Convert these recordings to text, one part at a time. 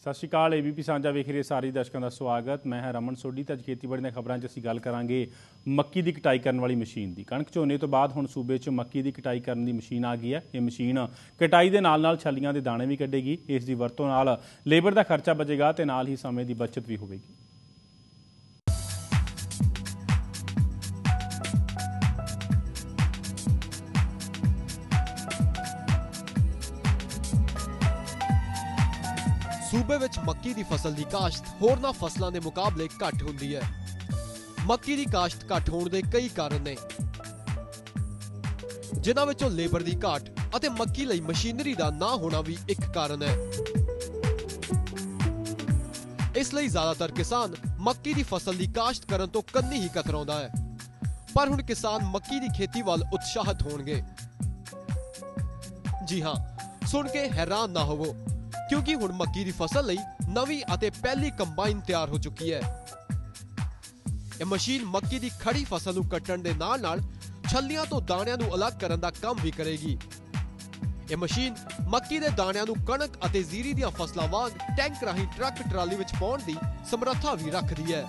ਸਤਿ ਸ਼੍ਰੀ ਅਕਾਲ ਏਬੀਪੀ ਸਾਂਝਾ ਵੇਖ ਰਹੇ ਸਾਰੇ ਦਰਸ਼ਕਾਂ ਦਾ ਸਵਾਗਤ। ਮੈਂ ਹਾਂ ਰਮਨ ਸੋਢੀ ਤੇ ਅੱਜ ਖੇਤੀਬਾੜੀ ਦੀਆਂ ਖਬਰਾਂ 'ਚ ਅਸੀਂ ਗੱਲ ਕਰਾਂਗੇ ਮੱਕੀ ਦੀ ਕਟਾਈ ਕਰਨ ਵਾਲੀ ਮਸ਼ੀਨ ਦੀ। ਕਣਕ ਝੋਨੇ ਤੋਂ ਬਾਅਦ ਹੁਣ ਸੂਬੇ 'ਚ ਮੱਕੀ ਦੀ ਕਟਾਈ ਕਰਨ ਦੀ ਮਸ਼ੀਨ ਆ ਗਈ ਹੈ। ਇਹ ਮਸ਼ੀਨ ਕਟਾਈ ਦੇ ਨਾਲ-ਨਾਲ ਛੱਲੀਆਂ ਦੇ ਦਾਣੇ ਵੀ ਕੱਢੇਗੀ। ਇਸ ਦੀ ਵਰਤੋਂ ਨਾਲ ਲੇਬਰ ਦਾ ਖਰਚਾ ਬਚੇਗਾ ਤੇ ਨਾਲ ਹੀ ਸਮੇਂ ਦੀ ਬਚਤ ਵੀ ਹੋਵੇਗੀ। ਸੂਬੇ ਵਿੱਚ ਮੱਕੀ ਦੀ ਫਸਲ ਦੀ ਕਾਸ਼ਤ ਹੋਰਨਾਂ ਫਸਲਾਂ ਦੇ ਮੁਕਾਬਲੇ ਘੱਟ ਹੁੰਦੀ ਹੈ। ਮੱਕੀ ਦੀ ਕਾਸ਼ਤ ਘੱਟ ਹੋਣ ਦੇ ਕਈ ਕਾਰਨ ਨੇ। ਜਿਨ੍ਹਾਂ ਵਿੱਚੋਂ ਲੇਬਰ ਦੀ ਘਾਟ ਅਤੇ ਮੱਕੀ ਲਈ ਮਸ਼ੀਨਰੀ ਦਾ ਨਾ ਹੋਣਾ ਵੀ ਇੱਕ ਕਾਰਨ ਹੈ। ਇਸ ਲਈ ਜ਼ਿਆਦਾਤਰ ਕਿਸਾਨ ਮੱਕੀ ਦੀ ਫਸਲ ਦੀ ਕਾਸ਼ਤ ਕਰਨ ਤੋਂ ਕੰਨੀ ਹੀ ਕਤਰਾਉਂਦਾ ਹੈ। ਪਰ ਹੁਣ ਕਿਸਾਨ ਮੱਕੀ ਦੀ ਖੇਤੀ ਵੱਲ ਉਤਸ਼ਾਹਤ ਹੋਣਗੇ। ਜੀ ਹਾਂ, ਸੁਣ ਕੇ ਹੈਰਾਨ ਨਾ ਹੋਵੋ। ਕਿਉਂਕਿ ਹੁਣ ਮੱਕੀ ਦੀ ਫਸਲ ਲਈ ਨਵੀਂ ਅਤੇ ਪਹਿਲੀ ਕੰਬਾਈਨ ਤਿਆਰ ਹੋ ਚੁੱਕੀ ਹੈ। ਇਹ ਮਸ਼ੀਨ ਮੱਕੀ ਦੀ ਖੜੀ ਫਸਲ ਨੂੰ ਕੱਟਣ ਦੇ ਨਾਲ-ਨਾਲ ਛੱਲੀਆਂ ਤੋਂ ਦਾਣਿਆਂ ਨੂੰ ਅਲੱਗ ਕਰਨ ਦਾ ਕੰਮ ਵੀ ਕਰੇਗੀ। ਇਹ ਮਸ਼ੀਨ ਮੱਕੀ ਦੇ ਦਾਣਿਆਂ ਨੂੰ ਕਣਕ ਅਤੇ ਜ਼ੀਰੀ ਦੀਆਂ ਫਸਲਾਂ ਵਾਂਗ ਟੈਂਕ ਰਾਹੀਂ ਟਰੱਕ ਟਰਾਲੀ ਵਿੱਚ ਪਾਉਣ ਦੀ ਸਮਰੱਥਾ ਵੀ ਰੱਖਦੀ ਹੈ।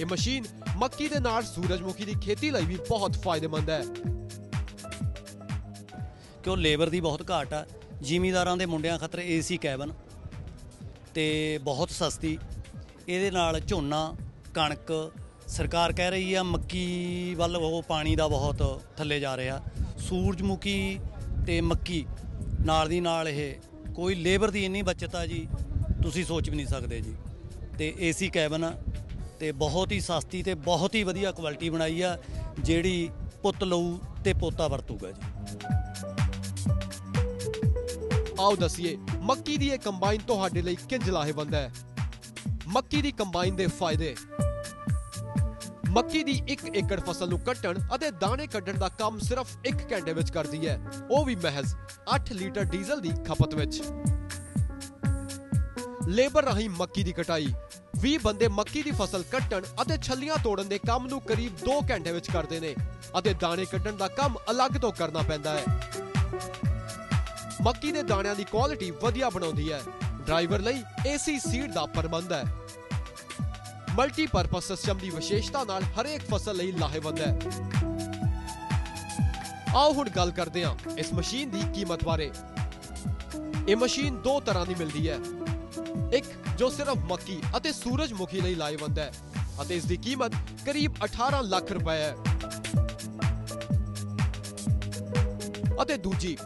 ਇਹ ਮਸ਼ੀਨ ਮੱਕੀ ਦੇ ਨਾਲ ਸੂਰਜਮੁਖੀ ਦੀ ਖੇਤੀ ਲਈ ਵੀ ਬਹੁਤ ਫਾਇਦੇਮੰਦ ਹੈ। ਕਿਉਂ ਲੇਬਰ ਦੀ ਬਹੁਤ ਘਾਟ ਆ। ਜ਼ਿਮੀਦਾਰਾਂ ਦੇ ਮੁੰਡਿਆਂ ਖਾਤਰ ਏਸੀ ਕੈਬਨ ਤੇ ਬਹੁਤ ਸਸਤੀ। ਇਹਦੇ ਨਾਲ ਝੋਨਾ, ਕਣਕ, ਸਰਕਾਰ ਕਹਿ ਰਹੀ ਆ, ਮੱਕੀ ਵੱਲ ਉਹ ਪਾਣੀ ਦਾ ਬਹੁਤ ਥੱਲੇ ਜਾ ਰਿਹਾ। ਸੂਰਜਮੁਖੀ ਤੇ ਮੱਕੀ ਨਾਲ ਦੀ ਨਾਲ ਇਹ ਕੋਈ ਲੇਬਰ ਦੀ ਇੰਨੀ ਬਚਤ ਆ ਜੀ, ਤੁਸੀਂ ਸੋਚ ਵੀ ਨਹੀਂ ਸਕਦੇ ਜੀ। ਤੇ ਏਸੀ ਕੈਬਨ ਆ ਤੇ ਬਹੁਤ ਹੀ ਸਸਤੀ ਤੇ ਬਹੁਤ ਹੀ ਵਧੀਆ ਕੁਆਲਿਟੀ ਬਣਾਈ ਆ, ਜਿਹੜੀ ਪੁੱਤ ਲਊ ਤੇ ਪੋਤਾ ਵਰਤੂਗਾ ਜੀ। ਆਓ ਦਸੀਏ, ਮੱਕੀ ਦੀ ਇਹ ਕੰਬਾਈਨ ਤੁਹਾਡੇ ਲਈ ਕਿੰਜ ਲਾਹੇਵੰਦ ਹੈ? ਮੱਕੀ ਦੀ ਕੰਬਾਈਨ ਦੇ ਫਾਇਦੇ। ਮੱਕੀ ਦੀ 1 ਏਕੜ ਫਸਲ ਨੂੰ ਕੱਟਣ ਅਤੇ ਦਾਣੇ ਕੱਢਣ ਦਾ ਕੰਮ ਸਿਰਫ 1 ਘੰਟੇ ਵਿੱਚ ਕਰਦੀ ਹੈ। ਉਹ ਵੀ ਮਹਿਜ਼ 8 ਲੀਟਰ ਡੀਜ਼ਲ ਦੀ ਖਪਤ ਵਿੱਚ। ਲੇਬਰ ਰਾਹੀਂ ਮੱਕੀ ਦੀ ਕਟਾਈ। 20 ਬੰਦੇ ਮੱਕੀ ਦੀ ਫਸਲ ਕੱਟਣ ਅਤੇ ਛੱਲੀਆਂ ਤੋੜਨ ਦੇ ਕੰਮ ਨੂੰ ਕਰੀਬ 2 ਘੰਟੇ ਵਿੱਚ ਕਰਦੇ ਨੇ ਅਤੇ ਦਾਣੇ ਕੱਢਣ ਦਾ ਕੰਮ ਅਲੱਗ ਤੋਂ ਕਰਨਾ ਪੈਂਦਾ ਹੈ। ਮੱਕੀ ਦੇ ਦਾਣਿਆਂ ਦੀ ਕੁਆਲਿਟੀ ਵਧੀਆ ਬਣਾਉਂਦੀ ਹੈ। ਡਰਾਈਵਰ ਲਈ ਏਸੀ ਸੀਟ ਦਾ ਪ੍ਰਬੰਧ ਹੈ। ਮਲਟੀਪਰਪਸ ਸਿਸਟਮ ਦੀ ਵਿਸ਼ੇਸ਼ਤਾ ਨਾਲ ਹਰੇਕ ਫਸਲ ਲਈ ਲਾਹੇਵੰਦ ਹੈ। ਆਓ ਹੁਣ ਗੱਲ ਕਰਦੇ ਹਾਂ ਇਸ ਮਸ਼ੀਨ ਦੀ ਕੀਮਤ ਬਾਰੇ। ਇਹ ਮਸ਼ੀਨ ਦੋ ਤਰ੍ਹਾਂ ਦੀ ਮਿਲਦੀ ਹੈ। ਇੱਕ ਜੋ ਸਿਰਫ ਮੱਕੀ ਅਤੇ ਸੂਰਜਮੁਖੀ ਲਈ ਲਾਹੇਵੰਦ ਹੈ ਅਤੇ ਇਸ ਦੀ ਕੀਮਤ ਕਰੀਬ 18 ਲੱਖ ਰੁਪਏ ਹੈ। ਅਤੇ ਦੂਜੀ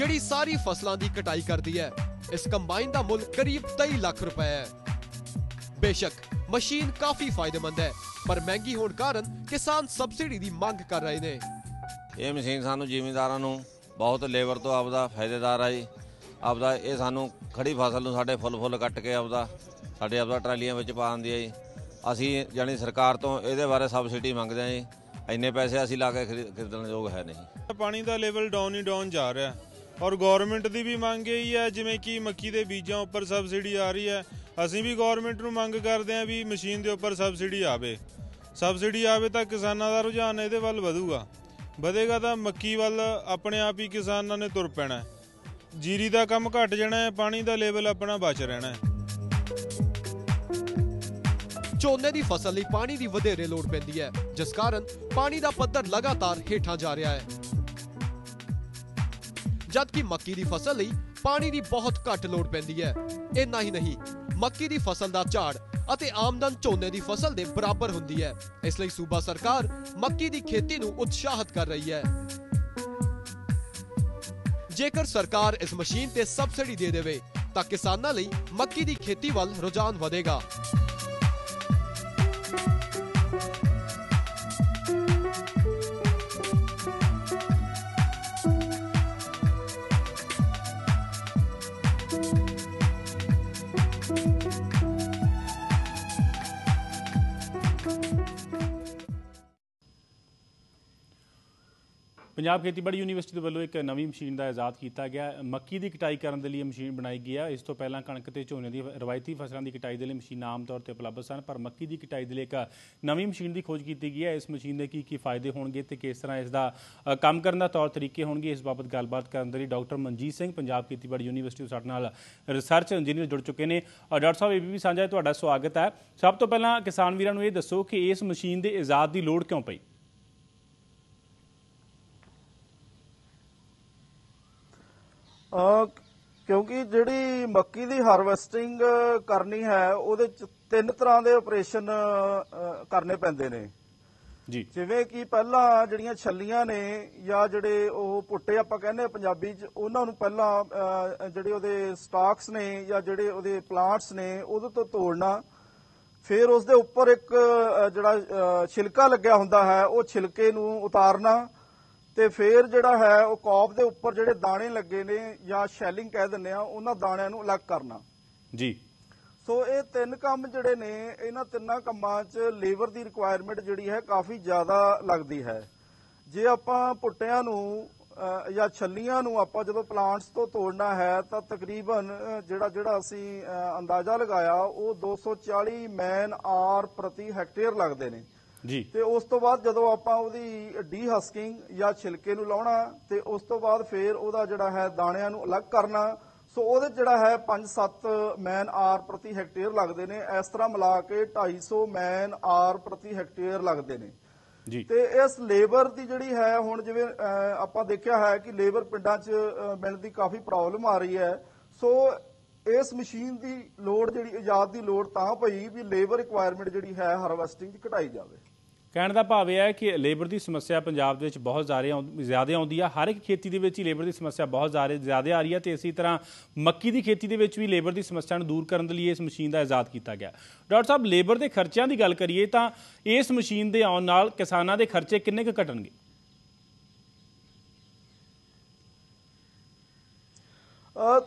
ਜਿਹੜੀ ਸਾਰੀ ਫਸਲਾਂ ਦੀ ਕਟਾਈ ਕਰਦੀ ਹੈ ਇਸ ਕੰਬਾਈਨ ਦਾ ਮੁੱਲ ਕਰੀਬ 23 ਲੱਖ ਰੁਪਏ ਹੈ। ਬੇਸ਼ੱਕ ਮਸ਼ੀਨ ਕਾਫੀ ਫਾਇਦੇਮੰਦ ਹੈ ਪਰ ਮਹਿੰਗੀ ਹੋਣ ਕਾਰਨ ਕਿਸਾਨ ਸਬਸਿਡੀ ਦੀ ਮੰਗ ਕਰ ਰਹੇ ਨੇ। ਇਹ ਮਸ਼ੀਨ ਸਾਨੂੰ ਜ਼ਿਮੀਂਦਾਰਾਂ ਨੂੰ ਬਹੁਤ ਲੇਬਰ ਤੋਂ ਆਪਦਾ ਫਾਇਦੇਦਾਰ ਜੀ ਆਪਦਾ ਇਹ ਸਾਨੂੰ ਖੜੀ ਫਸਲ ਨੂੰ ਸਾਡੇ ਫੁੱਲ ਫੁੱਲ ਕੱਟ ਕੇ ਆਪਦਾ ਸਾਡੇ ਆਪਦਾ ਟਰਾਲੀਆਂ ਵਿੱਚ ਪਾ ਦਿੰਦੀ ਆ ਜੀ। ਅਸੀਂ ਜਾਣੀ ਸਰਕਾਰ ਤੋਂ ਇਹਦੇ ਬਾਰੇ ਸਬਸਿਡੀ ਮੰਗਦੇ ਆ ਜੀ। ਇੰਨੇ ਪੈਸੇ ਅਸੀਂ ਲਾ ਕੇ ਖਰੀ- ਖਰੀਦਣ ਯੋਗ ਹੈ ਨਹੀਂ। ਪਾਣੀ ਦਾ ਲੈਵਲ ਡਾਊਨ ਹੀ ਡਾਊਨ ਜਾ ਰਿਹਾ। ਔਰ ਗਵਰਨਮੈਂਟ ਦੀ ਵੀ ਮੰਗ ਇਹੀ ਹੈ, ਜਿਵੇਂ ਕਿ ਮੱਕੀ ਦੇ ਬੀਜਾਂ ਉੱਪਰ ਸਬਸਿਡੀ ਆ ਰਹੀ ਹੈ। ਅਸੀਂ ਵੀ ਗਵਰਨਮੈਂਟ ਨੂੰ ਮੰਗ ਕਰਦੇ ਹਾਂ ਵੀ ਮਸ਼ੀਨ ਦੇ ਉੱਪਰ ਸਬਸਿਡੀ ਆਵੇ। ਸਬਸਿਡੀ ਆਵੇ ਤਾਂ ਕਿਸਾਨਾਂ ਦਾ ਰੁਝਾਨ ਇਹਦੇ ਵੱਲ ਵਧੂਗਾ। ਵਧੇਗਾ ਤਾਂ ਮੱਕੀ ਵੱਲ ਆਪਣੇ ਆਪ ਹੀ ਕਿਸਾਨਾਂ ਨੇ ਤੁਰ ਪੈਣਾ ਜੀਰੀ ਦਾ ਕੰਮ ਘਟ ਜਾਣਾ ਹੈ, ਪਾਣੀ ਦਾ ਲੈਵਲ ਆਪਣਾ ਬਚ ਰਹਿਣਾ ਹੈ। ਝੋਨੇ ਦੀ ਫਸਲ ਲਈ ਪਾਣੀ ਦੀ ਵਧੇਰੇ ਲੋੜ ਪੈਂਦੀ ਹੈ। ਜਿਸ ਕਾਰਨ ਪਾਣੀ ਦਾ ਪੱਧਰ ਲਗਾਤਾਰ ਹੇਠਾਂ ਜਾ ਰਿਹਾ ਹੈ। ਜਦਕਿ ਮੱਕੀ ਦੀ ਫਸਲ ਲਈ ਪਾਣੀ ਦੀ ਬਹੁਤ ਘੱਟ ਲੋੜ ਪੈਂਦੀ ਹੈ। ਇੰਨਾ ਹੀ ਨਹੀਂ, ਮੱਕੀ ਦੀ ਫਸਲ ਦਾ ਝਾੜ ਅਤੇ ਆਮਦਨ ਝੋਨੇ ਦੀ ਫਸਲ ਦੇ ਬਰਾਬਰ ਹੁੰਦੀ ਹੈ। ਇਸ ਲਈ ਸੂਬਾ ਸਰਕਾਰ ਮੱਕੀ ਦੀ ਖੇਤੀ ਨੂੰ ਉਤਸ਼ਾਹਿਤ ਕਰ ਰਹੀ ਹੈ। ਜੇਕਰ ਸਰਕਾਰ ਇਸ ਮਸ਼ੀਨ ਤੇ ਸਬਸਿਡੀ ਦੇ ਦੇਵੇ, ਤਾਂ ਕਿਸਾਨਾਂ ਲਈ ਮੱਕੀ ਦੀ ਖੇਤੀ ਵੱਲ ਰੁਝਾਨ ਵਧੇਗਾ। ਪੰਜਾਬ ਖੇਤੀਬਾੜੀ ਯੂਨੀਵਰਸਿਟੀ ਦੇ ਵੱਲੋਂ ਇੱਕ ਨਵੀਂ ਮਸ਼ੀਨ ਦਾ ਇਜਾਦ ਕੀਤਾ ਗਿਆ। ਮੱਕੀ ਦੀ ਕਟਾਈ ਕਰਨ ਦੇ ਲਈ ਇਹ ਮਸ਼ੀਨ ਬਣਾਈ ਗਈ ਹੈ ਇਸ ਤੋਂ ਪਹਿਲਾਂ ਕਣਕ ਤੇ ਝੋਨੇ ਦੀ ਰਵਾਇਤੀ ਫਸਲਾਂ ਦੀ ਕਟਾਈ ਦੇ ਲਈ ਮਸ਼ੀਨਾਂ ਆਮ ਤੌਰ ਤੇ ਉਪਲਬਧ ਸਨ, ਪਰ ਮੱਕੀ ਦੀ ਕਟਾਈ ਦੇ ਲਈ ਇੱਕ ਨਵੀਂ ਮਸ਼ੀਨ ਦੀ ਖੋਜ ਕੀਤੀ ਗਈ ਹੈ। ਇਸ ਮਸ਼ੀਨ ਦੇ ਕੀ ਕੀ ਫਾਇਦੇ ਹੋਣਗੇ ਤੇ ਕਿਸ ਤਰ੍ਹਾਂ ਇਸ ਦਾ ਕੰਮ ਕਰਨ ਦਾ ਤੌਰ ਤਰੀਕੇ ਹੋਣਗੇ, ਇਸ ਬਾਬਤ ਗੱਲਬਾਤ ਕਰਨ ਦੇ ਲਈ ਡਾਕਟਰ ਮਨਜੀਤ ਸਿੰਘ, ਪੰਜਾਬ ਖੇਤੀਬਾੜੀ ਯੂਨੀਵਰਸਿਟੀ ਸਾਡੇ ਨਾਲ ਰਿਸਰਚ ਇੰਜੀਨੀਅਰ ਜੁੜ ਚੁੱਕੇ ਨੇ। ਔਰ ਡਾਕਟਰ ਸਾਹਿਬ ਏਬੀਪੀ ਸਾਂਝਾ ਤੁਹਾਡਾ ਸਵਾਗਤ ਹੈ। ਸਭ ਤੋਂ ਪਹਿਲਾਂ ਕਿਸਾਨ ਵੀਰਾਂ ਨੂੰ ਇਹ ਦੱਸੋ ਕਿ ਇਸ ਮਸ਼ੀਨ ਦੇ ਇਜਾਦ ਦੀ ਲੋੜ ਕਿਉਂ ਪਈ? ਕਿਉਂਕਿ ਜਿਹੜੀ ਮੱਕੀ ਦੀ ਹਾਰਵੈਸਟਿੰਗ ਕਰਨੀ ਹੈ ਉਹਦੇ ਚ ਤਿੰਨ ਤਰ੍ਹਾਂ ਦੇ ਆਪਰੇਸ਼ਨ ਕਰਨੇ ਪੈਂਦੇ ਨੇ। ਜੀ। ਜਿਵੇਂ ਕਿ ਪਹਿਲਾਂ ਜਿਹੜੀਆਂ ਛੱਲੀਆਂ ਨੇ ਜਾਂ ਜਿਹੜੇ ਉਹ ਪੁੱਟੇ ਆਪਾਂ ਕਹਿੰਦੇ ਪੰਜਾਬੀ ਚ ਉਹਨਾਂ ਨੂੰ ਪਹਿਲਾਂ ਜਿਹੜੇ ਉਹਦੇ ਸਟਾਕਸ ਨੇ ਜਾਂ ਜਿਹੜੇ ਉਹਦੇ ਪਲਾਂਟਸ ਨੇ ਉਹਦੇ ਤੋਂ ਤੋੜਨਾ। ਫਿਰ ਉਸ ਦੇ ਉੱਪਰ ਇੱਕ ਜਿਹੜਾ ਛਿਲਕਾ ਲੱਗਿਆ ਹੁੰਦਾ ਹੈ ਉਹ ਛਿਲਕੇ ਨੂੰ ਉਤਾਰਨਾ। ਤੇ ਫਿਰ ਜਿਹੜਾ ਹੈ ਉਹ ਕੌਪ ਦੇ ਉੱਪਰ ਜਿਹੜੇ ਦਾਣੇ ਲੱਗੇ ਨੇ ਜਾਂ ਸ਼ੈਲਿੰਗ ਕਹਿ ਦਿੰਦੇ ਆ ਉਹਨਾਂ ਦਾਣਿਆਂ ਨੂੰ ਅਲੱਗ ਕਰਨਾ। ਜੀ। ਸੋ ਇਹ ਤਿੰਨ ਕੰਮ ਜਿਹੜੇ ਨੇ ਇਹਨਾਂ ਤਿੰਨਾਂ ਕੰਮਾਂ 'ਚ ਲੇਬਰ ਦੀ ਰਿਕੁਆਇਰਮੈਂਟ ਜਿਹੜੀ ਹੈ ਕਾਫੀ ਜ਼ਿਆਦਾ ਲੱਗਦੀ ਹੈ। ਜੇ ਆਪਾਂ ਪੁੱਟਿਆਂ ਨੂੰ ਜਾਂ ਛੱਲੀਆਂ ਨੂੰ ਆਪਾਂ ਜਦੋਂ ਪਲਾਂਟਸ ਤੋਂ ਤੋੜਨਾ ਹੈ ਤਾਂ ਤਕਰੀਬਨ ਜਿਹੜਾ ਜਿਹੜਾ ਅਸੀਂ ਅੰਦਾਜ਼ਾ ਲਗਾਇਆ ਉਹ 240 ਮੈਨ ਆਰ ਪ੍ਰਤੀ ਹੈਕਟੇਅਰ ਲੱਗਦੇ ਨੇ। ਜੀ। ਤੇ ਉਸ ਤੋਂ ਬਾਅਦ ਜਦੋਂ ਆਪਾਂ ਉਹਦੀ ਡੀ ਹਸਕਿੰਗ ਜਾਂ ਛਿਲਕੇ ਨੂੰ ਲਾਉਣਾ ਤੇ ਉਸ ਤੋਂ ਬਾਅਦ ਫੇਰ ਉਹਦਾ ਜਿਹੜਾ ਹੈ ਦਾਣਿਆਂ ਨੂੰ ਅਲੱਗ ਕਰਨਾ। ਸੋ ਉਹਦੇ ਜਿਹੜਾ ਹੈ 5-7 ਮੈਨ ਆਰ ਪ੍ਰਤੀ ਹੈਕਟੇਅਰ ਲੱਗਦੇ ਨੇ। ਇਸ ਤਰ੍ਹਾਂ ਮਿਲਾ ਕੇ 250 ਮੈਨ ਆਰ ਪ੍ਰਤੀ ਹੈਕਟੇਅਰ ਲੱਗਦੇ ਨੇ। ਜੀ। ਤੇ ਇਸ ਲੇਬਰ ਦੀ ਜਿਹੜੀ ਹੈ ਹੁਣ ਜਿਵੇਂ ਆਪਾਂ ਦੇਖਿਆ ਹੈ ਕਿ ਲੇਬਰ ਪਿੰਡਾਂ 'ਚ ਮਿਲਣ ਦੀ ਕਾਫੀ ਪ੍ਰੋਬਲਮ ਆ ਰਹੀ ਹੈ। ਸੋ ਇਸ ਮਸ਼ੀਨ ਦੀ ਲੋੜ ਜਿਹੜੀ ਇਜਾਦ ਦੀ ਲੋੜ ਤਾਂ ਪਈ ਵੀ ਲੇਬਰ ਰਿਕੁਆਇਰਮੈਂਟ ਜਿਹੜੀ ਹੈ ਹਾਰਵੈਸਟਿੰਗ 'ਚ ਘਟਾਈ ਜਾਵੇ। ਕਹਿਣ ਦਾ ਭਾਵ ਇਹ ਹੈ ਕਿ ਲੇਬਰ ਦੀ ਸਮੱਸਿਆ ਪੰਜਾਬ ਦੇ ਵਿੱਚ ਬਹੁਤ ਜ਼ਿਆਦਾ ਆਉਂ- ਜ਼ਿਆਦਾ ਆਉਂਦੀ ਆ। ਹਰ ਇੱਕ ਖੇਤੀ ਦੇ ਵਿੱਚ ਹੀ ਲੇਬਰ ਦੀ ਸਮੱਸਿਆ ਬਹੁਤ ਜ਼ਿਆਦਾ ਜ਼ਿਆਦਾ ਆ ਰਹੀ ਹੈ ਤੇ ਇਸੇ ਤਰ੍ਹਾਂ ਮੱਕੀ ਦੀ ਖੇਤੀ ਦੇ ਵਿੱਚ ਵੀ ਲੇਬਰ ਦੀ ਸਮੱਸਿਆ ਨੂੰ ਦੂਰ ਕਰਨ ਦੇ ਲਈ ਇਸ ਮਸ਼ੀਨ ਦਾ ਇਜਾਦ ਕੀਤਾ ਗਿਆ। ਡਾਕਟਰ ਸਾਹਿਬ, ਲੇਬਰ ਦੇ ਖਰਚਿਆਂ ਦੀ ਗੱਲ ਕਰੀਏ ਤਾਂ ਇਸ ਮਸ਼ੀਨ ਦੇ ਆਉਣ ਨਾਲ ਕਿਸਾਨਾਂ ਦੇ ਖਰਚੇ ਕਿੰਨੇ ਕੁ ਘਟਣਗੇ?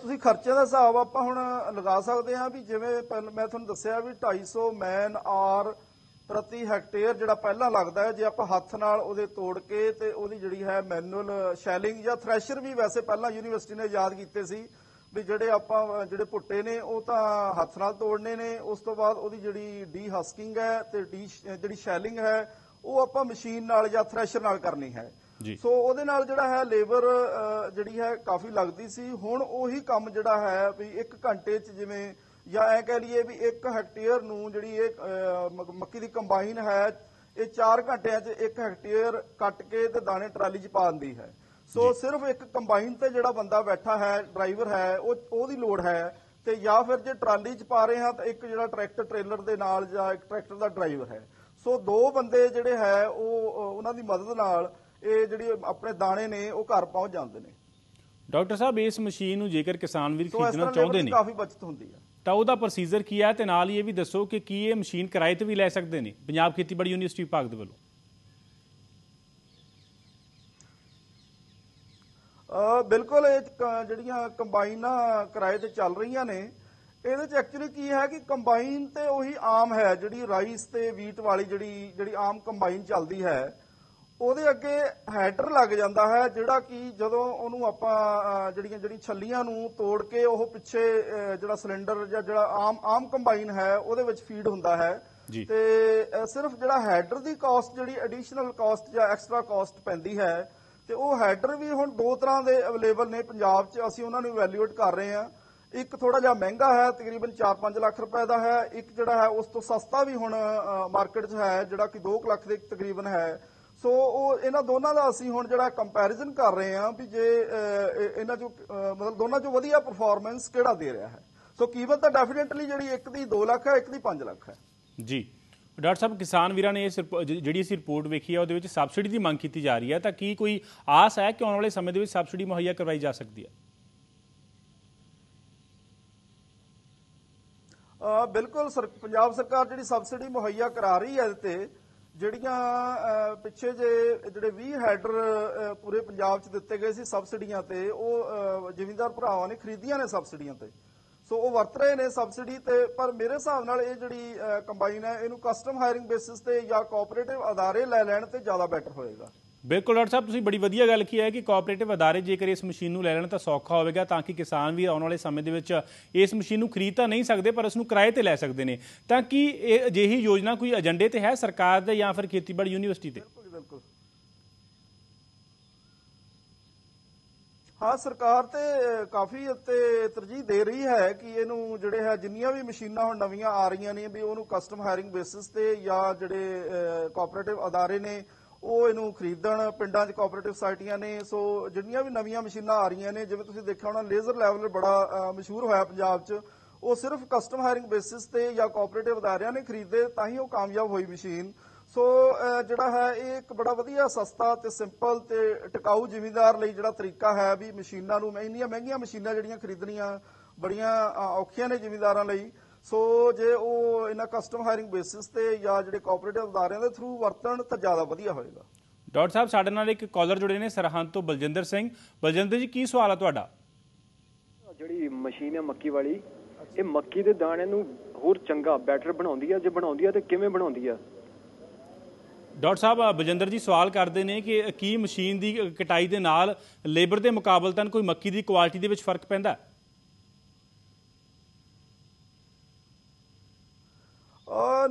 ਤੁਸੀਂ ਖਰਚੇ ਦਾ ਹਿਸਾਬ ਆਪਾਂ ਹੁਣ ਲਗਾ ਸਕਦੇ ਹਾਂ ਵੀ ਜਿਵੇਂ ਮੈਂ ਤੁਹਾਨੂੰ ਦੱਸਿਆ ਵੀ 250 ਮੈਨ ਆਰ ਪ੍ਰਤੀ ਹੈਕਟੇਅਰ ਜਿਹੜਾ ਪਹਿਲਾਂ ਲੱਗਦਾ ਹੈ ਜੇ ਆਪਾਂ ਹੱਥ ਨਾਲ ਉਹਦੇ ਤੋੜ ਕੇ ਤੇ ਉਹਦੀ ਜਿਹੜੀ ਹੈ ਮੈਨੂਅਲ ਸ਼ੈਲਿੰਗ ਜਾਂ ਥ੍ਰੈਸ਼ਰ ਵੀ ਵੈਸੇ ਪਹਿਲਾਂ ਯੂਨੀਵਰਸਿਟੀ ਨੇ ਯਾਦ ਕੀਤੇ ਸੀ ਵੀ ਜਿਹੜੇ ਆਪਾਂ ਜਿਹੜੇ ਪੁੱਟੇ ਨੇ ਉਹ ਤਾਂ ਹੱਥ ਨਾਲ ਤੋੜਨੇ ਨੇ ਉਸ ਤੋਂ ਬਾਅਦ ਉਹਦੀ ਜਿਹੜੀ ਡੀ ਹਸਕਿੰਗ ਹੈ ਤੇ ਡੀ ਜਿਹੜੀ ਸ਼ੈਲਿੰਗ ਹੈ ਉਹ ਆਪਾਂ ਮਸ਼ੀਨ ਨਾਲ ਜਾਂ ਥ੍ਰੈਸ਼ਰ ਨਾਲ ਕਰਨੀ ਹੈ। ਸੋ ਉਹਦੇ ਨਾਲ ਜਿਹੜਾ ਹੈ ਲੇਬਰ ਜਿਹੜੀ ਹੈ ਕਾਫੀ ਲੱਗਦੀ ਸੀ ਹੁਣ ਉਹੀ ਕੰਮ ਜਿਹੜਾ ਹੈ ਵੀ 1 ਘੰਟੇ 'ਚ ਜਿਵੇਂ ਜਾਂ ਐ ਕਹਿ ਲਈਏ ਵੀ 1 ਹੈਕਟੇਅਰ ਨੂੰ ਜਿਹੜੀ ਇਹ ਮੱਕੀ ਦੀ ਕੰਬਾਈਨ ਹੈ ਇਹ 4 ਘੰਟਿਆਂ 'ਚ 1 ਹੈਕਟੇਅਰ ਕੱਟ ਕੇ ਤੇ ਦਾਣੇ ਟਰਾਲੀ 'ਚ ਪਾ ਦਿੰਦੀ ਹੈ। ਸੋ ਸਿਰਫ ਇੱਕ ਕੰਬਾਈਨ ਤੇ ਜਿਹੜਾ ਬੰਦਾ ਬੈਠਾ ਹੈ ਡਰਾਈਵਰ ਹੈ ਉਹ ਉਹਦੀ ਲੋੜ ਹੈ ਤੇ ਜਾਂ ਫਿਰ ਜੇ ਟਰਾਲੀ 'ਚ ਪਾ ਰਹੇ ਹਾਂ ਤਾਂ ਇੱਕ ਜਿਹੜਾ ਟਰੈਕਟਰ ਟ੍ਰੇਲਰ ਦੇ ਨਾਲ ਜਾਂ ਇੱਕ ਟਰੈਕਟਰ ਦਾ ਡਰਾਈਵਰ ਹੈ। ਸੋ ਦੋ ਬੰਦੇ ਜਿਹੜੇ ਹੈ ਉਹ ਉਹਨਾਂ ਦੀ ਮਦਦ ਨਾਲ ਇਹ ਜਿਹੜੀ ਆਪਣੇ ਦਾਣੇ ਨੇ ਉਹ ਘਰ ਪਹੁੰਚ ਜਾਂਦੇ ਨੇ। ਡਾਕਟਰ ਸਾਹਿਬ ਇਸ ਮਸ਼ੀਨ ਨੂੰ ਜੇਕਰ ਕਿਸਾਨ ਵੀਰ ਇਸ ਖਰੀਦਣਾ ਚਾਹੁੰਦੇ ਨੇ ਕਾਫੀ ਬਚਤ ਹੁੰਦੀ ਹੈ। ਤਾਂ ਉਹਦਾ ਪ੍ਰੋਸੀਜਰ ਕੀ ਹੈ ਤੇ ਨਾਲ ਹੀ ਇਹ ਵੀ ਦੱਸੋ ਕਿ ਕੀ ਇਹ ਮਸ਼ੀਨ ਕਿਰਾਏ ਤੇ ਵੀ ਲੈ ਸਕਦੇ ਨੇ? ਪੰਜਾਬ ਖੇਤੀਬਾੜੀ ਯੂਨੀਵਰਸਿਟੀ ਵਿਭਾਗ ਦੇ ਵੱਲੋਂ। ਬਿਲਕੁਲ ਇਹ ਜਿਹੜੀਆਂ ਕੰਬਾਈਨਾਂ ਕਿਰਾਏ ਤੇ ਚੱਲ ਰਹੀਆਂ ਨੇ, ਇਹਦੇ ਚ ਐਕਚੁਅਲੀ ਕੀ ਹੈ ਕਿ ਕੰਬਾਈਨ ਤੇ ਉਹੀ ਆਮ ਹੈ, ਜਿਹੜੀ ਰਾਈਸ ਤੇ ਵੀਟ ਵਾਲੀ ਜਿਹੜੀ ਜਿਹੜੀ ਆਮ ਕੰਬਾਈਨ ਚੱਲਦੀ ਹੈ ਉਹਦੇ ਅੱਗੇ ਹੈਡਰ ਲੱਗ ਜਾਂਦਾ ਹੈ ਜਿਹੜਾ ਕਿ ਜਦੋਂ ਉਹਨੂੰ ਆਪਾਂ ਜਿਹੜੀਆਂ ਜਿਹੜੀ ਛੱਲੀਆਂ ਨੂੰ ਤੋੜ ਕੇ ਉਹ ਪਿੱਛੇ ਜਿਹੜਾ ਸਿਲੰਡਰ ਜਾਂ ਜਿਹੜਾ ਆਮ ਆਮ ਕੰਬਾਈਨ ਹੈ ਉਹਦੇ ਵਿੱਚ ਫੀਡ ਹੁੰਦਾ ਹੈ। ਤੇ ਸਿਰਫ ਜਿਹੜਾ ਹੈਡਰ ਦੀ ਕਾਸਟ ਜਿਹੜੀ ਐਡੀਸ਼ਨਲ ਕਾਸਟ ਜਾਂ ਐਕਸਟਰਾ ਕਾਸਟ ਪੈਂਦੀ ਹੈ ਤੇ ਉਹ ਹੈਡਰ ਵੀ ਹੁਣ ਦੋ ਤਰ੍ਹਾਂ ਦੇ ਅਵੇਲੇਬਲ ਨੇ। ਪੰਜਾਬ 'ਚ ਅਸੀਂ ਉਹਨਾਂ ਨੂੰ ਇਵੈਲੂਏਟ ਕਰ ਰਹੇ ਹਾਂ। ਇੱਕ ਥੋੜਾ ਜਿਹਾ ਮਹਿੰਗਾ ਹੈ ਤਕਰੀਬਨ 4-5 ਲੱਖ ਰੁਪਏ ਦਾ ਹੈ। ਇੱਕ ਜਿਹੜਾ ਹੈ ਉਸ ਤੋਂ ਸਸਤਾ ਵੀ ਹੁਣ ਮਾਰਕੀਟ 'ਚ ਹੈ ਜਿਹੜਾ ਕਿ 2 ਲੱਖ ਦੇ ਤਕਰੀਬਨ ਹੈ। ਸੋ ਉਹ ਇਹਨਾਂ ਦੋਨਾਂ ਦਾ ਅਸੀਂ ਹੁਣ ਜਿਹੜਾ ਕੰਪੈਰੀਜ਼ਨ ਕਰ ਰਹੇ ਹਾਂ ਵੀ ਜੇ ਇਹ- ਇਹਨਾਂ 'ਚੋਂ ਮਤਲਬ ਦੋਨਾਂ 'ਚੋਂ ਵਧੀਆ ਪਰਫਾਰਮੈਂਸ ਕਿਹੜਾ ਦੇ ਰਿਹਾ ਹੈ? ਸੋ ਕੀਮਤ ਤਾਂ ਡੈਫੀਨਿਟਲੀ ਜਿਹੜੀ ਇੱਕ ਦੀ 2 ਲੱਖ ਹੈ ਇੱਕ ਦੀ 5 ਲੱਖ ਹੈ। ਜੀ। ਡਾਕਟਰ ਸਾਹਿਬ ਕਿਸਾਨ ਵੀਰਾਂ ਨੇ ਜ- ਜਿਹੜੀ ਅਸੀਂ ਰਿਪੋਰਟ ਵੇਖੀ ਹੈ ਉਹਦੇ ਵਿੱਚ ਸਬਸਿਡੀ ਦੀ ਮੰਗ ਕੀਤੀ ਜਾ ਰਹੀ ਹੈ ਤਾਂ ਕੀ ਕੋਈ ਆਸ ਹੈ ਕਿ ਆਉਣ ਵਾਲੇ ਸਮੇਂ ਦੇ ਵਿੱਚ ਸਬਸਿਡੀ ਮੁਹੱਈਆ ਕਰਵਾਈ ਜਾ ਸਕਦੀ ਹੈ? ਬਿਲਕੁਲ ਸਰ- ਪੰਜਾਬ ਸਰਕਾਰ ਜਿਹੜੀ ਸਬਸਿਡੀ ਮੁਹੱਈਆ ਕਰਾ ਰਹੀ ਹੈ ਇਹਦੇ ਤੇ ਜਿਹੜੀਆਂ ਪਿੱਛੇ ਜੇ ਜਿਹੜੇ 20 ਹੈਡਰ ਪੂਰੇ ਪੰਜਾਬ 'ਚ ਦਿੱਤੇ ਗਏ ਸੀ ਸਬਸਿਡੀਆਂ ਤੇ ਉਹ ਅ, ਜ਼ਿਮੀਂਦਾਰ ਭਰਾਵਾਂ ਨੇ ਖਰੀਦੀਆਂ ਨੇ ਸਬਸਿਡੀਆਂ ਤੇ। ਸੋ ਉਹ ਵਰਤ ਰਹੇ ਨੇ ਸਬਸਿਡੀ ਤੇ ਪਰ ਮੇਰੇ ਹਿਸਾਬ ਨਾਲ ਇਹ ਜਿਹੜੀ ਕੰਬਾਈਨ ਹੈ ਇਹਨੂੰ ਕਸਟਮ ਹਾਇਰਿੰਗ ਬੇਸਿਸ ਤੇ ਜਾਂ ਕੋਆਪਰੇਟਿਵ ਅਦਾਰੇ ਲੈ ਲੈਣ ਤੇ ਜ਼ਿਆਦਾ ਬੈਟਰ ਹੋਏਗਾ। ਬਿਲਕੁਲ, ਡਾਕਟਰ ਸਾਹਿਬ, ਤੁਸੀਂ ਬੜੀ ਵਧੀਆ ਗੱਲ ਕੀ ਹੈ ਕਿ ਕੋਆਪਰੇਟਿਵ ਅਦਾਰੇ ਜੇਕਰ ਇਸ ਮਸ਼ੀਨ ਨੂੰ ਲੈ ਲੈਣ ਤਾਂ ਸੌਖਾ ਹੋਵੇਗਾ ਤਾਂ ਕਿ ਕਿਸਾਨ ਵੀ ਆਉਣ ਵਾਲੇ ਸਮੇਂ ਦੇ ਵਿੱਚ ਇਸ ਮਸ਼ੀਨ ਨੂੰ ਖਰੀਦ ਤਾਂ ਨਹੀਂ ਸਕਦੇ, ਪਰ ਇਸ ਨੂੰ ਕਿਰਾਏ ਤੇ ਲੈ ਸਕਦੇ ਨੇ। ਤਾਂ ਕੀ ਇਹ ਅਜਿਹੀ ਯੋਜਨਾ ਕੋਈ ਏਜੰਡੇ ਤੇ ਹੈ ਸਰਕਾਰ ਦੇ ਜਾਂ ਫਿਰ ਖੇਤੀਬਾੜੀ ਯੂਨੀਵਰਸਿਟੀ ਤੇ? ਬਿਲਕੁਲ ਬਿਲਕੁਲ। ਹਾਂ, ਸਰਕਾਰ ਤੇ ਕਾਫੀ ਉੱਤੇ ਤਰਜੀਹ ਦੇ ਰਹੀ ਹੈ ਕਿ ਇਹਨੂੰ ਜਿਹੜੇ ਹੈ, ਜਿੰਨੀਆਂ ਵੀ ਮਸ਼ੀਨਾਂ ਹੁਣ ਨਵੀਆਂ ਆ ਰਹੀਆਂ ਨੇ ਵੀ ਉਹਨੂੰ ਕਸਟਮ ਹਾਇਰਿੰਗ ਬੇਸਿਸ ਤੇ ਜਾਂ ਜਿਹੜੇ ਕੋਆਪਰੇਟਿਵ ਅਦਾਰੇ ਨੇ ਉਹ ਇਹਨੂੰ ਖਰੀਦਣ ਪਿੰਡਾਂ 'ਚ ਕੋਆਪਰੇਟਿਵ ਸੁਸਾਇਟੀਆਂ ਨੇ, ਸੋ ਜਿਹੜੀਆਂ ਵੀ ਨਵੀਆਂ ਮਸ਼ੀਨਾਂ ਆ ਰਹੀਆਂ ਨੇ, ਜਿਵੇਂ ਤੁਸੀਂ ਦੇਖਿਆ ਹੋਣਾ ਲੇਜ਼ਰ ਲੈਵਲ ਬੜਾ ਮਸ਼ਹੂਰ ਹੋਇਆ ਪੰਜਾਬ 'ਚ, ਉਹ ਸਿਰਫ ਕਸਟਮ ਹਾਇਰਿੰਗ ਬੇਸਿਸ ਤੇ ਜਾਂ ਕੋਆਪਰੇਟਿਵ ਅਦਾਰਿਆਂ ਨੇ ਖਰੀਦੇ, ਤਾਂ ਹੀ ਉਹ ਕਾਮਯਾਬ ਹੋਈ ਮਸ਼ੀਨ। ਸੋ ਜਿਹੜਾ ਹੈ, ਇਹ ਇੱਕ ਬੜਾ ਵਧੀਆ, ਸਸਤਾ ਤੇ ਸਿੰਪਲ ਤੇ ਟਿਕਾਊ ਜ਼ਿਮੀਂਦਾਰ ਲਈ ਜਿਹੜਾ ਤਰੀਕਾ ਹੈ ਵੀ ਮਸ਼ੀਨਾਂ ਨੂੰ, ਇੰਨੀਆਂ ਮਹਿੰਗੀਆਂ ਮਸ਼ੀਨਾਂ ਜਿਹੜੀਆਂ ਖਰੀਦਣੀਆਂ ਬੜੀਆਂ ਔਖੀਆਂ ਨੇ ਜ਼ਿਮੀਂਦਾਰਾਂ ਲਈ ਸੋ ਜੇ ਉਹ ਇਹਨਾਂ ਕਸਟਮ ਹਾਇਰਿੰਗ ਬੇਸਿਸ ਤੇ ਜਾਂ ਜਿਹੜੇ ਕੋਆਪਰੇਟਿਵ ਅਦਾਰਿਆਂ ਦੇ ਥਰੂ ਵਰਤਣ ਤਾਂ ਜ਼ਿਆਦਾ ਵਧੀਆ ਹੋਏਗਾ। ਡਾਕਟਰ ਸਾਹਿਬ ਸਾਡੇ ਨਾਲ ਇੱਕ ਕਾਲਰ ਜੁੜੇ ਨੇ ਸਰਹੰਦ ਤੋਂ ਬਲਜਿੰਦਰ ਸਿੰਘ। ਬਲਜਿੰਦਰ ਜੀ ਕੀ ਸਵਾਲ ਹੈ ਤੁਹਾਡਾ? ਜਿਹੜੀ ਮਸ਼ੀਨ ਹੈ ਮੱਕੀ ਵਾਲੀ ਇਹ ਮੱਕੀ ਦੇ ਦਾਣੇ ਨੂੰ ਹੋਰ ਚੰਗਾ ਬੈਟਰ ਬਣਾਉਂਦੀ ਹੈ ਜੇ ਬਣਾਉਂਦੀ ਹੈ ਤੇ ਕਿਵੇਂ ਬਣਾਉਂਦੀ ਹੈ ਡਾਕਟਰ ਸਾਹਿਬ ਬਲਜਿੰਦਰ ਜੀ ਸਵਾਲ ਕਰਦੇ ਨੇ ਕਿ ਕੀ ਮਸ਼ੀਨ ਦੀ ਕਟਾਈ ਦੇ ਨਾਲ ਲੇਬਰ ਦੇ ਮੁਕਾਬਲਤਨ ਕੋਈ ਮੱਕੀ ਦੀ ਕੁਆਲਿਟੀ ਦੇ ਵਿੱਚ ਫ਼ਰਕ ਪੈਂਦਾ? ਹੈ?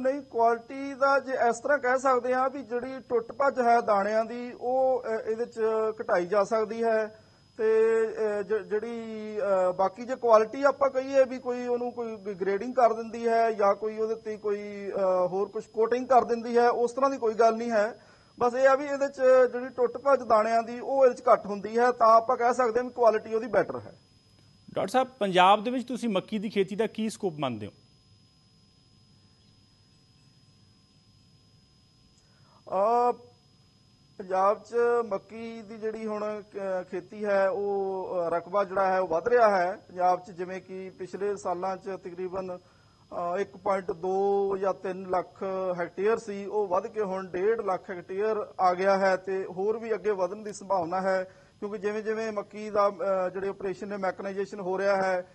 ਨਹੀਂ ਕੁਆਲਿਟੀ ਦਾ ਜੇ ਇਸ ਤਰ੍ਹਾਂ ਕਹਿ ਸਕਦੇ ਹਾਂ ਵੀ ਜਿਹੜੀ ਟੁੱਟ ਭੱਜ ਹੈ ਦਾਣਿਆਂ ਦੀ, ਉਹ ਇਹਦੇ ਚ ਘਟਾਈ ਜਾ ਸਕਦੀ ਹੈ। ਤੇ ਜਿਹੜੀ ਬਾਕੀ ਜੇ ਕੁਆਲਿਟੀ ਆਪਾਂ ਕਹੀਏ ਵੀ ਕੋਈ ਉਹਨੂੰ ਕੋਈ ਗ੍ਰੇਡਿੰਗ ਕਰ ਦਿੰਦੀ ਹੈ ਜਾਂ ਕੋਈ ਉਹਦੇ ਤੇ ਕੋਈ ਹੋਰ ਕੁਝ ਕੋਟਿੰਗ ਕਰ ਦਿੰਦੀ ਹੈ, ਉਸ ਤਰ੍ਹਾਂ ਦੀ ਕੋਈ ਗੱਲ ਨਹੀਂ ਹੈ। ਬਸ ਇਹ ਆ ਵੀ ਇਹਦੇ ਚ ਜਿਹੜੀ ਟੁੱਟ ਭੱਜ ਦਾਣਿਆਂ ਦੀ, ਉਹ ਇਹਦੇ ਚ ਘੱਟ ਹੁੰਦੀ ਹੈ, ਤਾਂ ਆਪਾਂ ਕਹਿ ਸਕਦੇ ਹਾਂ ਵੀ ਕੁਆਲਿਟੀ ਉਹਦੀ ਬੈਟਰ ਹੈ। ਡਾਕਟਰ ਸਾਹਿਬ, ਪੰਜਾਬ ਦੇ ਵਿੱਚ ਤੁਸੀਂ ਮੱਕੀ ਦੀ ਖੇਤੀ ਦਾ ਕੀ ਸਕੋਪ ਮੰਨਦੇ ਹੋ? ਅ ਪੰਜਾਬ 'ਚ ਮੱਕੀ ਦੀ ਜਿਹੜੀ ਹੁਣ ਖੇਤੀ ਹੈ ਉਹ ਰਕਬਾ ਜਿਹੜਾ ਹੈ ਉਹ ਵੱਧ ਰਿਹਾ ਹੈ। ਪੰਜਾਬ 'ਚ ਜਿਵੇਂ ਕਿ ਪਿਛਲੇ ਸਾਲਾਂ 'ਚ ਤਕਰੀਬਨ ਅ, 1.2 ਜਾਂ 3 ਲੱਖ ਹੈਕਟੇਅਰ ਸੀ। ਉਹ ਵੱਧ ਕੇ ਹੁਣ 1.5 ਲੱਖ ਹੈਕਟੇਅਰ ਆ ਗਿਆ ਹੈ ਤੇ ਹੋਰ ਵੀ ਅੱਗੇ ਵਧਣ ਦੀ ਸੰਭਾਵਨਾ ਹੈ। ਕਿਉਂਕਿ ਜਿਵੇਂ ਜਿਵੇਂ ਮੱਕੀ ਦਾ ਜਿਹੜੇ ਆਪਰੇਸ਼ਨ ਨੇ ਮੈਕਨਾਈਜੇਸ਼ਨ ਹੋ ਰਿਹਾ ਹੈ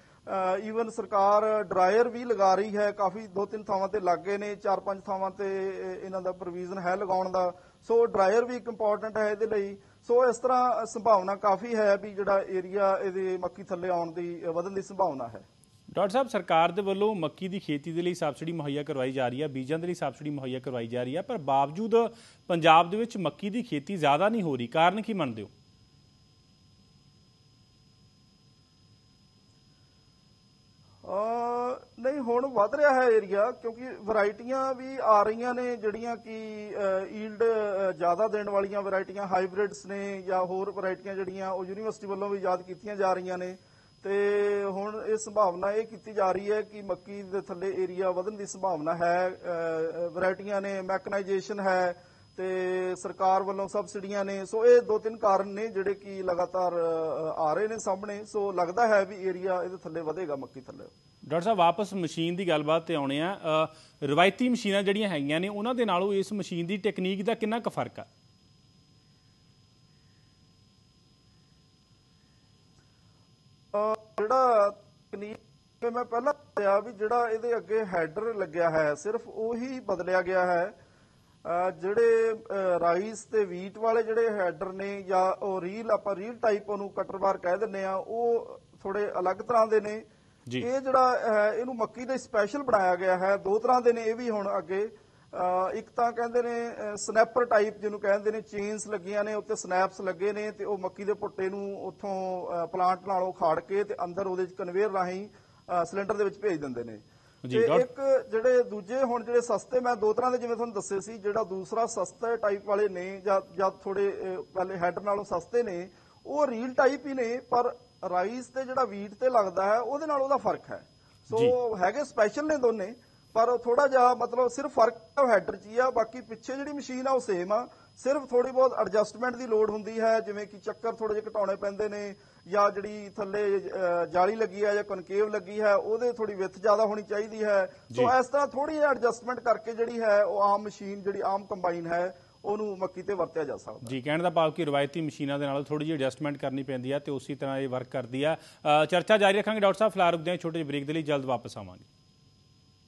ਈਵਨ ਸਰਕਾਰ ਡਰਾਇਰ ਵੀ ਲਗਾ ਰਹੀ ਹੈ, ਕਾਫੀ ਦੋ ਤਿੰਨ ਥਾਵਾਂ ਤੇ ਲੱਗ ਗਏ ਨੇ ਚਾਰ ਪੰਜ ਥਾਵਾਂ ਤੇ ਇਹਨਾਂ ਦਾ ਪ੍ਰੋਵੀਜ਼ਨ ਹੈ ਲਗਾਉਣ ਦਾ। ਸੋ ਡਰਾਇਰ ਵੀ ਇੱਕ ਇੰਪੋਰਟੈਂਟ ਹੈ ਇਹਦੇ ਲਈ। ਸੋ ਇਸ ਤਰ੍ਹਾਂ ਸੰਭਾਵਨਾ ਕਾਫੀ ਹੈ ਵੀ ਜਿਹੜਾ ਏਰੀਆ ਇਹਦੇ ਮੱਕੀ ਥੱਲੇ ਆਉਣ ਦੀ ਵਧਣ ਦੀ ਸੰਭਾਵਨਾ ਹੈ। ਡਾਕਟਰ ਸਾਹਿਬ, ਸਰਕਾਰ ਦੇ ਵੱਲੋਂ ਮੱਕੀ ਦੀ ਖੇਤੀ ਦੇ ਲਈ ਸਬਸਿਡੀ ਮੁਹੱਈਆ ਕਰਵਾਈ ਜਾ ਰਹੀ ਹੈ, ਬੀਜਾਂ ਦੇ ਲਈ ਸਬਸਿਡੀ ਮੁਹੱਈਆ ਕਰਵਾਈ ਜਾ ਰਹੀ ਹੈ, ਪਰ ਬਾਵਜੂਦ ਪੰਜਾਬ ਦੇ ਵਿੱਚ ਮੱਕੀ ਦੀ ਖੇਤੀ ਜ਼ਿਆਦਾ ਨਹੀਂ ਹੋ ਰਹੀ, ਕਾਰਨ ਕੀ ਮੰਨਦੇ ਹੋ ਅ ਨਹੀਂ ਹੁਣ ਵੱਧ ਰਿਹਾ ਹੈ ਏਰੀਆ ਕਿਉਂਕਿ ਵੈਰਾਈਟੀਆਂ ਵੀ ਆ ਰਹੀਆਂ ਨੇ ਜਿਹੜੀਆਂ ਕਿ ਈਲਡ ਜ਼ਿਆਦਾ ਦੇਣ ਵਾਲੀਆਂ ਵੈਰਾਈਟੀਆਂ ਹਾਈਬ੍ਰਿਡਸ ਨੇ ਜਾਂ ਹੋਰ ਵੈਰਾਈਟੀਆਂ ਜਿਹੜੀਆਂ ਉਹ ਯੂਨੀਵਰਸਿਟੀ ਵੱਲੋਂ ਵੀ ਯਾਦ ਕੀਤੀਆਂ ਜਾ ਰਹੀਆਂ ਨੇ। ਤੇ ਹੁਣ ਇਹ ਸੰਭਾਵਨਾ ਇਹ ਕੀਤੀ ਜਾ ਰਹੀ ਹੈ ਕਿ ਮੱਕੀ ਦੇ ਥੱਲੇ ਏਰੀਆ ਵਧਣ ਦੀ ਸੰਭਾਵਨਾ ਹੈ ਵੈਰਾਈਟੀਆਂ ਨੇ ਮੈਕਨਾਈਜੇਸ਼ਨ ਹੈ ਤੇ ਸਰਕਾਰ ਵੱਲੋਂ ਸਬਸਿਡੀਆਂ ਨੇ ਸੋ ਇਹ ਦੋ ਤਿੰਨ ਕਾਰਨ ਨੇ ਜਿਹੜੇ ਕਿ ਲਗਾਤਾਰ ਆ ਰਹੇ ਨੇ ਸਾਹਮਣੇ। ਸੋ ਲੱਗਦਾ ਹੈ ਵੀ ਏਰੀਆ ਇਹਦੇ ਥੱਲੇ ਵਧੇਗਾ ਮੱਕੀ ਥੱਲੇ। ਡਾਕਟਰ ਸਾਹਿਬ ਵਾਪਸ ਮਸ਼ੀਨ ਦੀ ਗੱਲਬਾਤ ਤੇ ਆਉਣੇ ਆ। ਰਵਾਇਤੀ ਮਸ਼ੀਨਾਂ ਜਿਹੜੀਆਂ ਹੈਗੀਆਂ ਨੇ ਉਹਨਾਂ ਦੇ ਨਾਲੋਂ ਇਸ ਮਸ਼ੀਨ ਦੀ ਟੈਕਨੀਕ ਦਾ ਕਿੰਨਾ ਕੁ ਫ਼ਰਕ ਆ? ਜਿਹੜਾ ਤਕਨੀਕ ਤੇ ਮੈਂ ਪਹਿਲਾਂ ਦੱਸਿਆ ਵੀ ਜਿਹੜਾ ਇਹਦੇ ਅੱਗੇ ਹੈਡਰ ਲੱਗਿਆ ਹੈ ਸਿਰਫ ਉਹੀ ਬਦਲਿਆ ਗਿਆ ਹੈ। ਜਿਹੜੇ ਰਾਈਸ ਤੇ ਵੀਟ ਵਾਲੇ ਜਿਹੜੇ ਹੈਡਰ ਨੇ ਜਾਂ ਉਹ ਰੀਲ ਆਪਾਂ ਰੀਲ ਟਾਈਪ ਉਹਨੂੰ ਕਟਰ ਬਾਰ ਕਹਿ ਦਿੰਦੇ ਆ ਉਹ ਥੋੜੇ ਅਲੱਗ ਤਰ੍ਹਾਂ ਦੇ ਨੇ। ਇਹ ਜਿਹੜਾ ਇਹਨੂੰ ਮੱਕੀ ਦਾ ਸਪੈਸ਼ਲ ਬਣਾਇਆ ਗਿਆ ਹੈ ਦੋ ਤਰ੍ਹਾਂ ਦੇ ਨੇ ਇਹ ਵੀ ਹੁਣ ਅੱਗੇ। ਇੱਕ ਤਾਂ ਕਹਿੰਦੇ ਨੇ ਸਨੈਪਰ ਟਾਈਪ ਜਿਹਨੂੰ ਕਹਿੰਦੇ ਨੇ ਚੇਨਸ ਲੱਗੀਆਂ ਨੇ ਉੱਤੇ ਸਨੈਪਸ ਲੱਗੇ ਨੇ ਤੇ ਉਹ ਮੱਕੀ ਦੇ ਭੁੱਟੇ ਨੂੰ ਉੱਥੋਂ ਪਲਾਂਟ ਨਾਲੋਂ ਖਾੜ ਕੇ ਤੇ ਅੰਦਰ ਉਹਦੇ ਚ ਕਨਵੇਅਰ ਰਾਹੀਂ ਸਿਲੰਡਰ ਦੇ ਵਿੱਚ ਭੇਜ ਦਿੰਦੇ ਨੇ। ਤੇ ਇੱਕ ਜਿਹੜੇ ਦੂਜੇ ਹੁਣ ਜਿਹੜੇ ਸਸਤੇ ਮੈਂ ਦੋ ਤਰ੍ਹਾਂ ਦੇ ਜਿਵੇਂ ਤੁਹਾਨੂੰ ਦੱਸੇ ਸੀ ਜਿਹੜਾ ਦੂਸਰਾ ਸਸਤਾ ਟਾਈਪ ਵਾਲੇ ਨੇ ਜਾਂ ਜਾਂ ਥੋੜੇ ਪਹਿਲੇ ਹੈਡਰ ਨਾਲੋਂ ਸਸਤੇ ਨੇ ਉਹ ਰੀਲ ਟਾਈਪ ਹੀ ਨੇ ਪਰ ਰਾਈਸ ਤੇ ਜਿਹੜਾ ਵੀਟ ਤੇ ਲੱਗਦਾ ਹੈ ਉਹਦੇ ਨਾਲ ਉਹਦਾ ਫ਼ਰਕ ਹੈ ਸੋ। ਹੈਗੇ ਸਪੈਸ਼ਲ ਨੇ ਦੋਨੇ ਪਰ ਥੋੜਾ ਜਿਹਾ ਮਤਲਬ ਸਿਰਫ ਫ਼ਰਕ ਹੈਡਰ 'ਚ ਹੀ ਆ ਬਾਕੀ ਪਿੱਛੇ ਜਿਹੜੀ ਮਸ਼ੀਨ ਆ ਉਹ ਸੇਮ ਆ। ਸਿਰਫ ਥੋੜੀ ਬਹੁਤ ਐਡਜਸਟਮੈਂਟ ਦੀ ਲੋੜ ਹੁੰਦੀ ਹੈ ਜਿਵੇਂ ਕਿ ਚੱਕਰ ਥੋੜੇ ਜਿਹੇ ਘਟਾਉਣੇ ਪੈਂਦੇ ਨੇ ਜਾਂ ਜਿਹੜੀ ਥੱਲੇ ਜਾਲੀ ਲੱਗੀ ਹੈ ਜਾਂ ਕਨਕੇਵ ਲੱਗੀ ਹੈ ਉਹਦੇ ਥੋੜੀ ਵਿੱਥ ਜ਼ਿਆਦਾ ਹੋਣੀ ਚਾਹੀਦੀ ਹੈ। ਸੋ। ਇਸ ਤਰ੍ਹਾਂ ਥੋੜੀ ਜਿਹੀ ਐਡਜਸਟਮੈਂਟ ਕਰਕੇ ਜਿਹੜੀ ਹੈ ਉਹ ਆਮ ਮਸ਼ੀਨ ਜਿਹੜੀ ਆਮ ਕੰਬਾਈਨ ਹੈ ਉਹਨੂੰ ਮੱਕੀ ਤੇ ਵਰਤਿਆ ਜਾ ਸਕਦਾ। ਜੀ ਕਹਿਣ ਦਾ ਭਾਵ ਕਿ ਰਵਾਇਤੀ ਮਸ਼ੀਨਾਂ ਦੇ ਨਾਲ ਥੋੜੀ ਜਿਹੀ ਐਡਜਸਟਮੈਂਟ ਕਰਨੀ ਪੈਂਦੀ ਆ ਤੇ ਉਸੇ ਤਰ੍ਹਾਂ ਇਹ ਵਰਕ ਕਰਦੀ ਆ। ਚਰਚਾ ਜਾਰੀ ਰੱਖਾਂਗੇ ਡਾਕਟਰ ਸਾਹਿਬ ਫਿਲਹਾਲ ਰੁਕਦੇ ਹਾਂ ਛੋਟੇ ਜਿਹੇ ਬ੍ਰੇਕ ਦੇ ਲਈ ਜਲਦ ਵਾਪਸ ਆਵਾਂਗੇ।